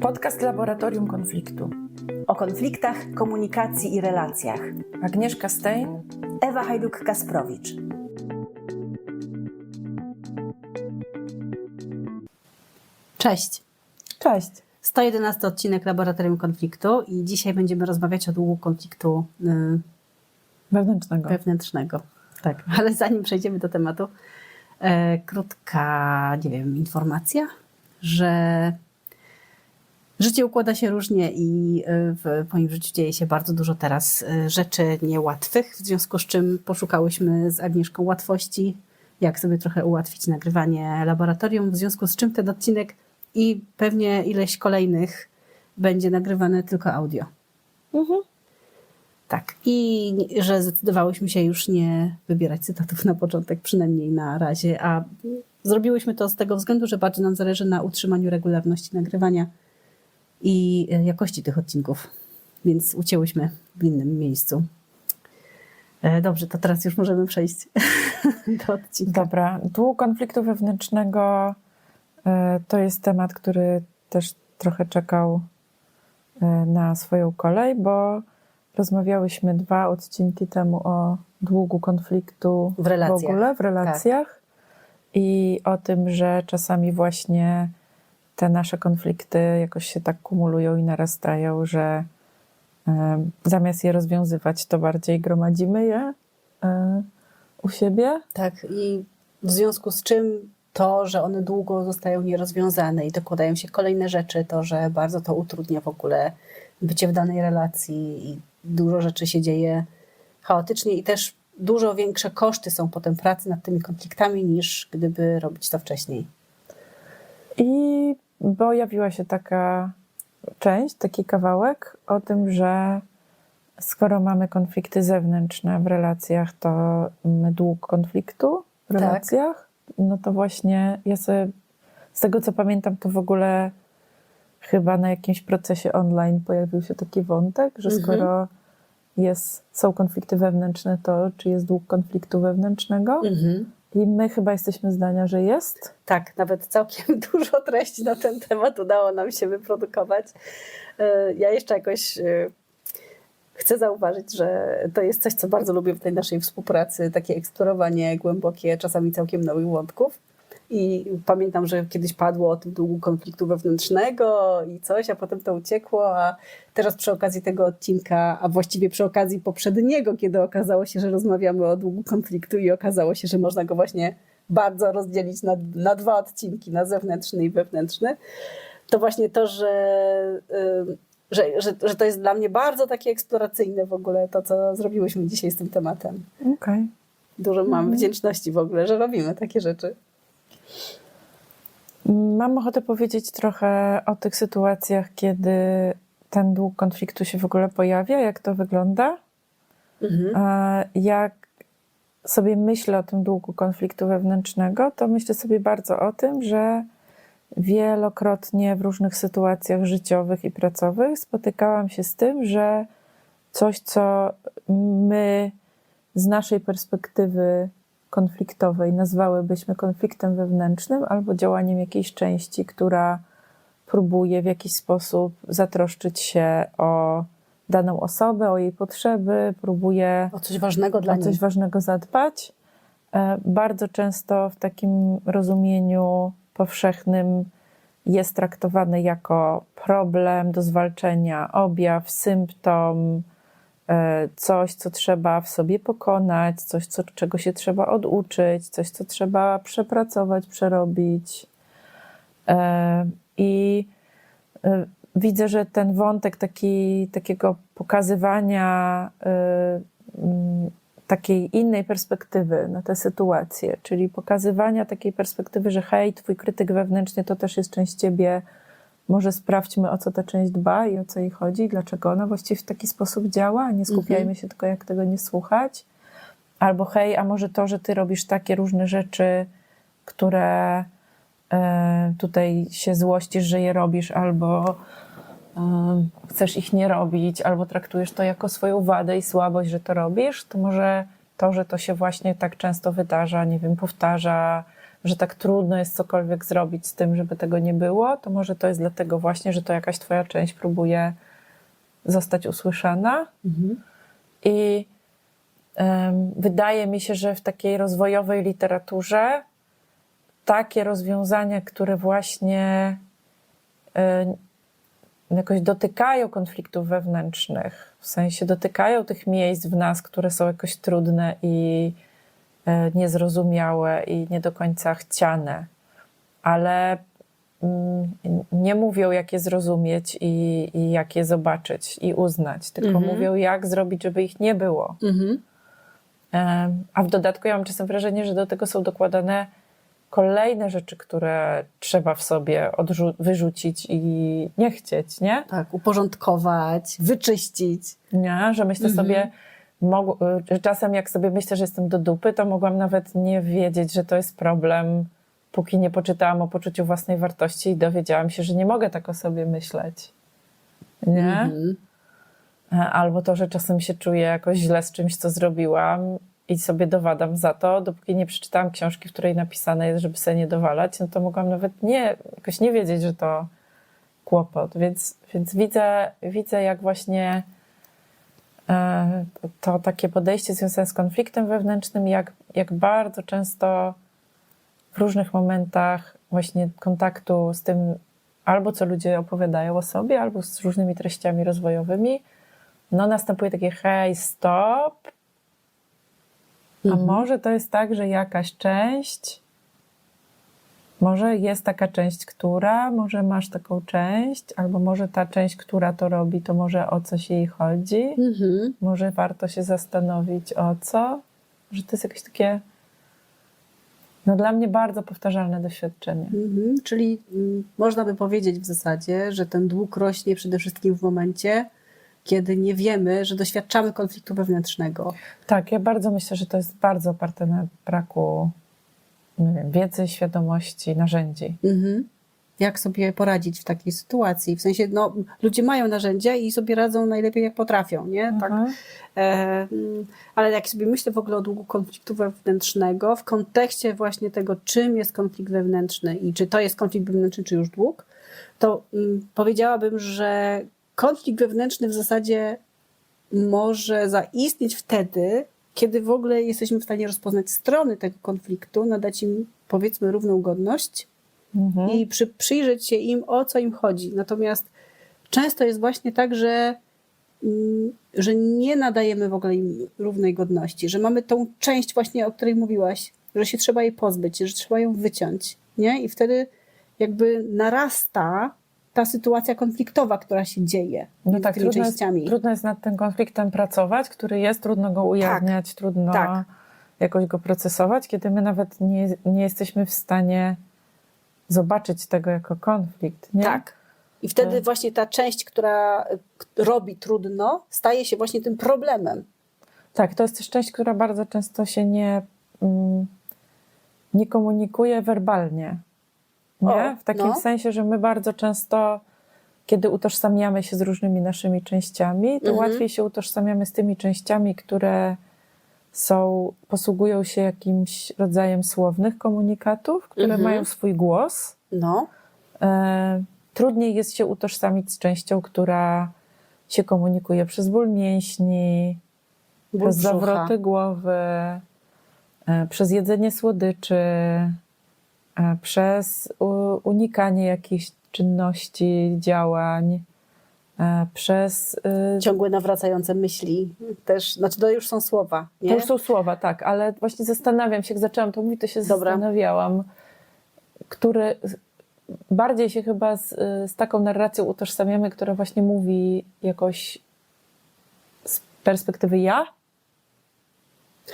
Podcast Laboratorium Konfliktu. O konfliktach, komunikacji i relacjach. Agnieszka Stein. Ewa Hajduk-Kasprowicz. Cześć. Cześć. 111 odcinek Laboratorium Konfliktu i dzisiaj będziemy rozmawiać o długu konfliktu y, Wewnętrznego. wewnętrznego. Tak, ale zanim przejdziemy do tematu, e, krótka, nie wiem, informacja, że życie układa się różnie i y, w moim życiu dzieje się bardzo dużo teraz y, rzeczy niełatwych, w związku z czym poszukałyśmy z Agnieszką łatwości, jak sobie trochę ułatwić nagrywanie laboratorium, w związku z czym ten odcinek i pewnie ileś kolejnych będzie nagrywane tylko audio. Mhm. Tak. I że zdecydowałyśmy się już nie wybierać cytatów na początek, przynajmniej na razie, a zrobiłyśmy to z tego względu, że bardzo nam zależy na utrzymaniu regularności nagrywania i e, jakości tych odcinków. Więc ucięłyśmy w innym miejscu. E, Dobrze, to teraz już możemy przejść do odcinka. Dobra. Dług konfliktu wewnętrznego e, to jest temat, który też trochę czekał na swoją kolej, bo rozmawiałyśmy dwa odcinki temu o długu konfliktu W w ogóle, w relacjach i o tym, że czasami właśnie te nasze konflikty jakoś się tak kumulują i narastają, że e, zamiast je rozwiązywać, to bardziej gromadzimy je e, u siebie. Tak, i w związku z czym to, że one długo zostają nierozwiązane i dokładają się kolejne rzeczy, to, że bardzo to utrudnia w ogóle bycie w danej relacji i dużo rzeczy się dzieje chaotycznie i też dużo większe koszty są potem pracy nad tymi konfliktami niż gdyby robić to wcześniej. I pojawiła się taka część, taki kawałek o tym, że skoro mamy konflikty zewnętrzne w relacjach, to mamy dług konfliktu w Tak. relacjach. No to właśnie ja sobie, z tego co pamiętam, to w ogóle chyba na jakimś procesie online pojawił się taki wątek, że Mhm. skoro jest, są konflikty wewnętrzne, to czy jest dług konfliktu wewnętrznego? I my chyba jesteśmy zdania, że jest. Tak, nawet całkiem dużo treści na ten temat udało nam się wyprodukować. E, Ja jeszcze jakoś e, chcę zauważyć, że to jest coś, co bardzo lubię w tej naszej współpracy, takie eksplorowanie głębokie, czasami całkiem nowych wątków. I pamiętam, że kiedyś padło o tym długu konfliktu wewnętrznego i coś, a potem to uciekło, a teraz przy okazji tego odcinka, a właściwie przy okazji poprzedniego, kiedy okazało się, że rozmawiamy o długu konfliktu i okazało się, że można go właśnie bardzo rozdzielić na, na dwa odcinki, na zewnętrzny i wewnętrzny, to właśnie to, że, ym, że, że, że to jest dla mnie bardzo takie eksploracyjne w ogóle to, co zrobiłyśmy dzisiaj z tym tematem. Okej. Dużo mam wdzięczności w ogóle, że robimy takie rzeczy. Mam ochotę powiedzieć trochę o tych sytuacjach, kiedy ten dług konfliktu się w ogóle pojawia, jak to wygląda. Mhm. Jak sobie myślę o tym długu konfliktu wewnętrznego, to myślę sobie bardzo o tym, że wielokrotnie w różnych sytuacjach życiowych i pracowych spotykałam się z tym, że coś, co my z naszej perspektywy konfliktowej nazwałybyśmy konfliktem wewnętrznym albo działaniem jakiejś części, która próbuje w jakiś sposób zatroszczyć się o daną osobę, o jej potrzeby, próbuje O coś ważnego dla o niej. coś ważnego zadbać. E, Bardzo często w takim rozumieniu powszechnym jest traktowany jako problem do zwalczenia, objaw, symptom, coś, co trzeba w sobie pokonać, coś, co, czego się trzeba oduczyć, coś, co trzeba przepracować, przerobić. E, I e, widzę, że ten wątek taki, takiego pokazywania mm, takiej innej perspektywy na tę sytuację, czyli pokazywania takiej perspektywy, że hej, twój krytyk wewnętrzny to też jest część ciebie, może sprawdźmy o co ta część dba i o co jej chodzi, dlaczego ona właściwie w taki sposób działa, nie skupiajmy się tylko jak tego nie słuchać. Albo hej, a może to, że ty robisz takie różne rzeczy, które e, tutaj się złościsz, że je robisz, albo em, chcesz ich nie robić, albo traktujesz to jako swoją wadę i słabość, że to robisz, to może to, że to się właśnie tak często wydarza, nie wiem, powtarza, że tak trudno jest cokolwiek zrobić z tym, żeby tego nie było, to może to jest dlatego właśnie, że to jakaś twoja część próbuje zostać usłyszana. I em, wydaje mi się, że w takiej rozwojowej literaturze takie rozwiązania, które właśnie e, jakoś dotykają konfliktów wewnętrznych, w sensie dotykają tych miejsc w nas, które są jakoś trudne i niezrozumiałe i nie do końca chciane, ale mm, nie mówią, jak je zrozumieć i, i jak je zobaczyć i uznać, tylko Mhm. mówią, jak zrobić, żeby ich nie było. Mhm. Em, A w dodatku ja mam czasem wrażenie, że do tego są dokładane kolejne rzeczy, które trzeba w sobie wyrzucić i nie chcieć, nie? Tak, uporządkować, wyczyścić. nie? Że myślę Mhm. sobie, czasem jak sobie myślę, że jestem do dupy, to mogłam nawet nie wiedzieć, że to jest problem, póki nie poczytałam o poczuciu własnej wartości i dowiedziałam się, że nie mogę tak o sobie myśleć. Nie? Mhm. E, Albo to, że czasem się czuję jakoś źle z czymś, co zrobiłam i sobie dowadam za to, dopóki nie przeczytałam książki, w której napisane jest, żeby sobie nie dowalać, no to mogłam nawet nie, jakoś nie wiedzieć, że to kłopot. Więc, więc widzę, widzę, jak właśnie to takie podejście związane z konfliktem wewnętrznym, jak, jak bardzo często w różnych momentach właśnie kontaktu z tym, albo co ludzie opowiadają o sobie, albo z różnymi treściami rozwojowymi, no następuje takie hej, stop. A Mhm. może to jest tak, że jakaś część, może jest taka część, która, może masz taką część, albo może ta część, która to robi, to może o coś jej chodzi. Mhm. Może warto się zastanowić o co, że to jest jakieś takie, no dla mnie bardzo powtarzalne doświadczenie. Mhm. Czyli mm, można by powiedzieć w zasadzie, że ten dług rośnie przede wszystkim w momencie, kiedy nie wiemy, że doświadczamy konfliktu wewnętrznego. Tak, ja bardzo myślę, że to jest bardzo oparte na braku nie wiem, wiedzy, świadomości, narzędzi. Mhm. Jak sobie poradzić w takiej sytuacji? W sensie, no, ludzie mają narzędzia i sobie radzą najlepiej, jak potrafią, nie? Tak. Mhm. E, mm, ale jak sobie myślę w ogóle o długu konfliktu wewnętrznego, w kontekście właśnie tego, czym jest konflikt wewnętrzny i czy to jest konflikt wewnętrzny, czy już dług, to mm, powiedziałabym, że konflikt wewnętrzny w zasadzie może zaistnieć wtedy, kiedy w ogóle jesteśmy w stanie rozpoznać strony tego konfliktu, nadać im powiedzmy równą godność Mhm. i przy, przyjrzeć się im, o co im chodzi. Natomiast często jest właśnie tak, że, mm, że nie nadajemy w ogóle im równej godności, że mamy tą część właśnie, o której mówiłaś, że się trzeba jej pozbyć, że trzeba ją wyciąć, nie? I wtedy jakby narasta ta sytuacja konfliktowa, która się dzieje No między tak, trudno jest, częściami. trudno jest nad tym konfliktem pracować, który jest, trudno go ujawniać, trudno tak. jakoś go procesować, kiedy my nawet nie, nie jesteśmy w stanie zobaczyć tego jako konflikt. Nie? Tak. I wtedy Tak. właśnie ta część, która k- robi trudno, staje się właśnie tym problemem. Tak, to jest też część, która bardzo często się nie, mm, nie komunikuje werbalnie. Nie? O, w takim no. sensie, że my bardzo często, kiedy utożsamiamy się z różnymi naszymi częściami, to Mhm. łatwiej się utożsamiamy z tymi częściami, które są, posługują się jakimś rodzajem słownych komunikatów, które Mhm. mają swój głos. No. E, trudniej jest się utożsamić z częścią, która się komunikuje przez ból mięśni, Ból przez brzucha. zawroty głowy, e, przez jedzenie słodyczy, przez u- unikanie jakichś czynności, działań, e, przez. y, ciągłe nawracające myśli też, znaczy to już są słowa, nie? To już są słowa, tak, ale właśnie zastanawiam się, jak zaczęłam to mówić, to się Dobra. zastanawiałam, który bardziej się chyba z, z taką narracją utożsamiamy, która właśnie mówi jakoś z perspektywy ja, E,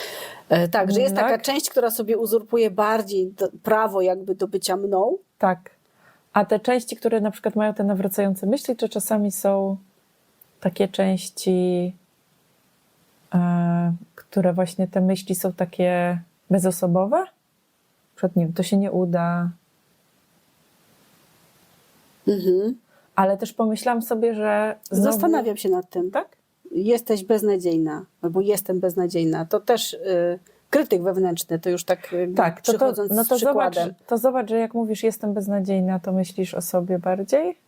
tak, że jest Tak. taka część, która sobie uzurpuje bardziej do, prawo jakby do bycia mną. Tak. A te części, które na przykład mają te nawracające myśli, to czasami są takie części, e, które właśnie te myśli są takie bezosobowe. Nie wiem, to się nie uda. Mhm. Ale też pomyślałam sobie, że. Znowu, Zastanawiam się nad tym. Tak? Jesteś beznadziejna, albo jestem beznadziejna. To też y, krytyk wewnętrzny, to już tak, y, Tak, to, to, przychodząc no to z przykładem. zobacz, to zobacz, że jak mówisz jestem beznadziejna, to myślisz o sobie bardziej,